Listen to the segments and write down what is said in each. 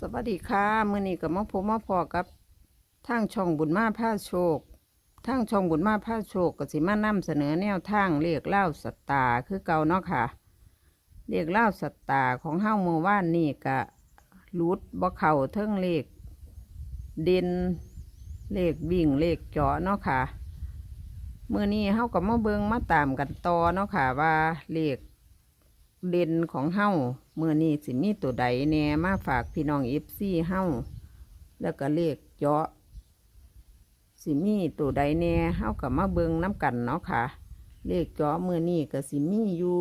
สวัสดีค่ะมื้อนี้ก็มาพบมาพอกับทางช่องบุญมาผ้าโชคทางช่องบุญมาผ้าโชคก็สิมานำเสนอแนวทางเลขเล่าสตาคือเก่าเนาะค่ะเลขเล่าสตาของเฮ้าเมื่อวานนี่ก็รูดบ่เข่าเทิงเลขเด่นเลขวิ่งเลขเจาะเนาะค่ะมื้อนี้เฮ้าก็มาเบิงมาตามกันต่อเนาะค่ะว่าเลขเด่นของเฮ้า เมื่อนี้สิมีตัวใดแน่มาฝากพี่น้องเอฟซีเฮาแล้วก็เลขเจาะสิมีตัวใดแน่เฮากับมาเบิงน้ำกันเนาะค่ะ เลขเจาะเมื่อนี้ก็สิมีอยู่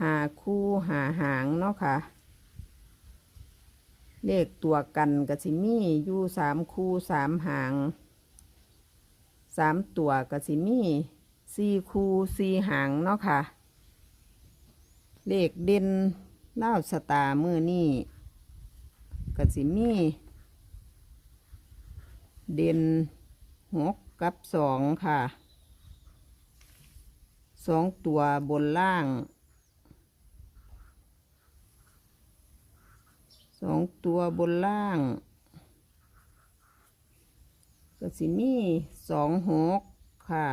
หาคู่หาหางเนาะค่ะ เลขตัวกันก็สิมีอยู่สามคู่สามหางสามตัวก็สิมีสี่คู่สี่หางเนาะค่ะ เลขเด่นเล่าวสตามือนี่ก็สิมีเด่นหกกับสองค่ะสองตัวบนล่างสองตัวบนล่างก็สิมีสองหกค่ะ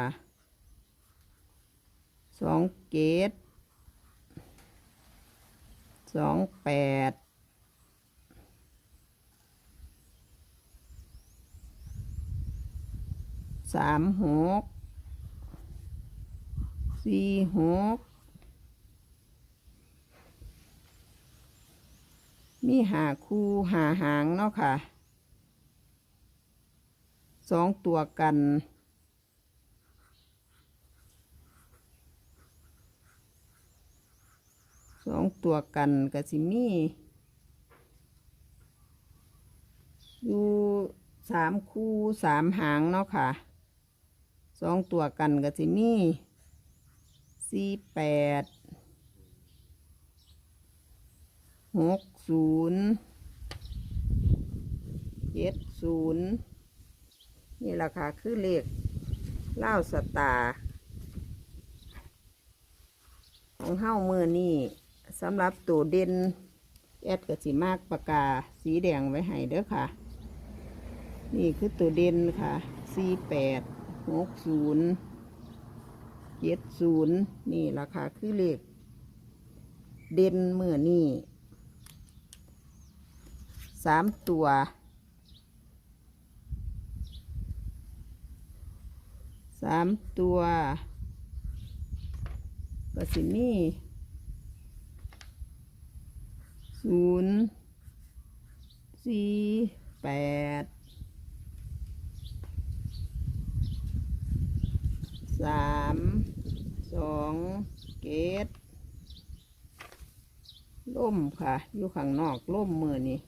สองเกต สองแปดสามหกสี่หกมีหาคู่หาหางเนาะค่ะสองตัวกัน สองตัวกันกับสิมีอยู่สามคู่สามหางเนาะค่ะสองตัวกันกับสิมีสี่แปดหกศูนย์เจ็ดศูนย์นี่แหละค่ะ คือเลขเล่าสตาของเฮ้ามือนี่ สำหรับตัวเด่นแอดกับสีมากปากกาสีแดงไว้ให้เด้อค่ะ นี่คือตัวเด่นค่ะสี่แปดหกศูนย์เจ็ดศูนย์นี่ราคาคือเลขเด่นเมื่อนี่สามตัวสามตัวก็สิมี ศูนย์สี่แปดสามสองเกตล่มค่ะ อยู่ข้างนอกล่มมือนี่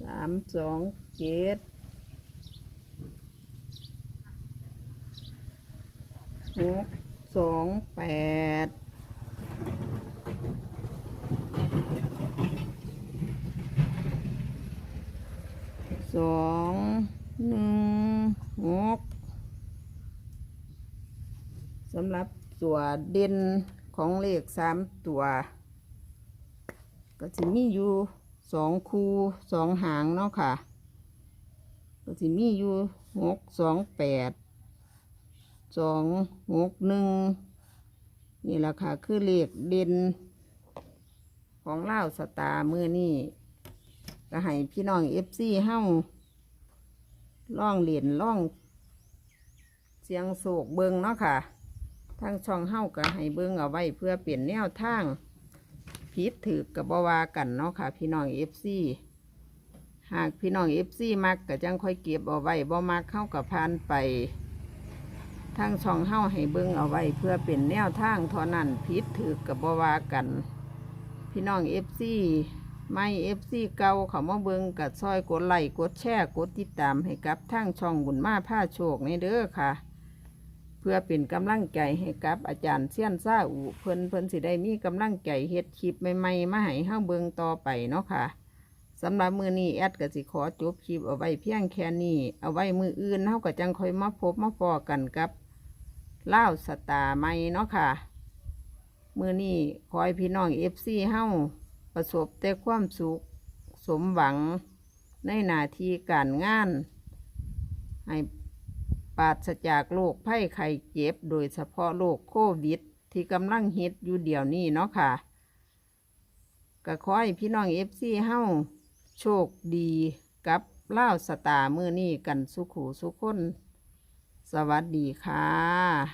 สามสองเกต หกสองแปดสองหนึ่งหกสำหรับตัวเด่นของเลขสามตัว ก็จะมีอยู่สองคูสองหางเนาะค่ะ ก็จะมีอยู่หกสองแปด สองหกหนึ่งนี่แหละค่ะ คือเลขเด่นของเล่าสตาร์มือนี่ก็ให้พี่น้องเอฟซีเฮ้าล่องเหรียญล่องเสียงโศกเบิงเนาะค่ะทางช่องเฮ้าก็ให้เบิงเอาไว้เพื่อเปลี่ยนแนวทางพิษถือกับบวากันเนาะค่ะ พี่น้องเอฟซีหากพี่น้องเอฟซีมักก็จังค่อยเก็บเอาไว้บ่มักเข้ากับพานไป ทางช่องเฮาให้เบิ่งเอาไว้ เพื่อเป็นแนวทางเท่านั้นพิษถือกับบวากัน พี่น้องเอฟซีไม่เอฟซีเก่าเขามาเบิ่งกับซอยกดไลค์กดแชร์กดติดตามให้กับทางช่องบุญมาผ้าโชคในเด้อค่ะ เพื่อเป็นกำลังใจให้กับอาจารย์เซียนซ่าอูเพิ่นเพิ่นสิได้มีกำลังใจเฮ็ดคลิปใหม่ๆมาให้เฮาเบิ่งต่อไปเนาะค่ะสำหรับมือนี้แอดก็สิขอจบคลิปเอาไว้เพียงแค่นี้ เอาไว้มืออื่นเฮาก็จังคอยมาพบมาพอกันกับ เล่าสตาไม่เนาะค่ะ มือนี้ขอให้พี่น้องเอฟซีเฮ้าประสบแต่ความสุข สมหวังในหนาทีการงาน ให้ปราศจากโรคภัยไข้เจ็บ โดยเฉพาะโรคโควิด ที่กำลังฮิตอยู่เดี๋ยวนี้เนาะค่ะก็ขอให้พี่น้องเอฟซีเฮ้าโชคดีกับเล่าสตามือนี้กันสุขูสุขคน สวัสดีค่ะ